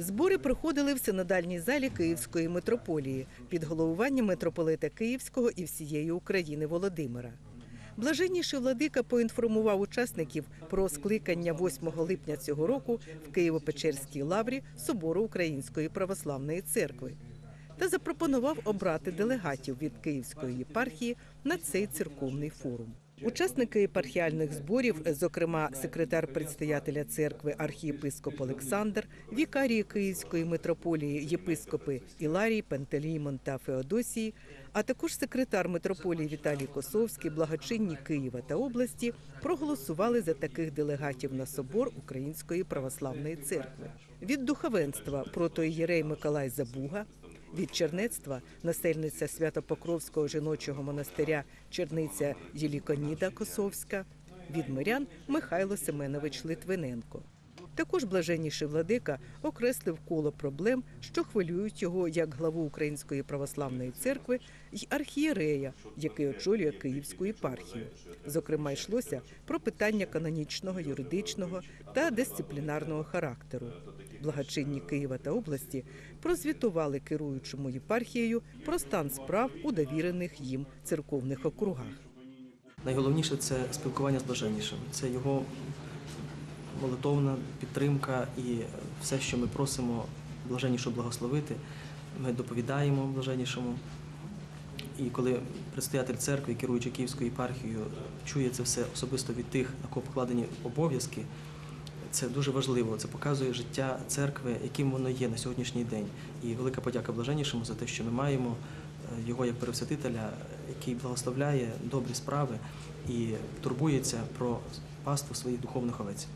Збори проходили в синодальній залі Київської митрополії під головуванням митрополита Київського і всієї України Володимира. Блаженніший владика поінформував учасників про скликання 8 липня цього року в Києво-Печерській лаврі Собору Української православної церкви та запропонував обрати делегатів від Київської єпархії на цей церковний форум. Учасники єпархіальних зборів, зокрема секретар предстоятеля церкви архієпископ Олександр, вікарії Київської митрополії єпископи Іларій, Пентелеймон та Феодосії, а також секретар митрополії Віталій Косовський, благочинні Києва та області проголосували за таких делегатів на собор Української православної церкви. Від духовенства протоієрей Миколай Забуга, від чернецтва насельниця Святопокровського жіночого монастиря Черниця Єліконіда Косовська, від мирян Михайло Семенович Литвиненко. Також блаженніший владика окреслив коло проблем, що хвилюють його як главу Української православної церкви й архієрея, який очолює Київську єпархію. Зокрема, йшлося про питання канонічного, юридичного та дисциплінарного характеру. Благочинні Києва та області прозвітували керуючому єпархією про стан справ у довірених їм церковних округах. Найголовніше це спілкування з блаженнішим. Це його молитовна підтримка і все, що ми просимо блаженнішу благословити, ми доповідаємо блаженнішому. І коли предстоятель церкви, керуючи Київською єпархією, чує це все особисто від тих, на кого покладені обов'язки, це дуже важливо. Це показує життя церкви, яким воно є на сьогоднішній день. І велика подяка блаженнішому за те, що ми маємо е, його як пересвятителя, який благословляє добрі справи і турбується про паству своїх духовних овець.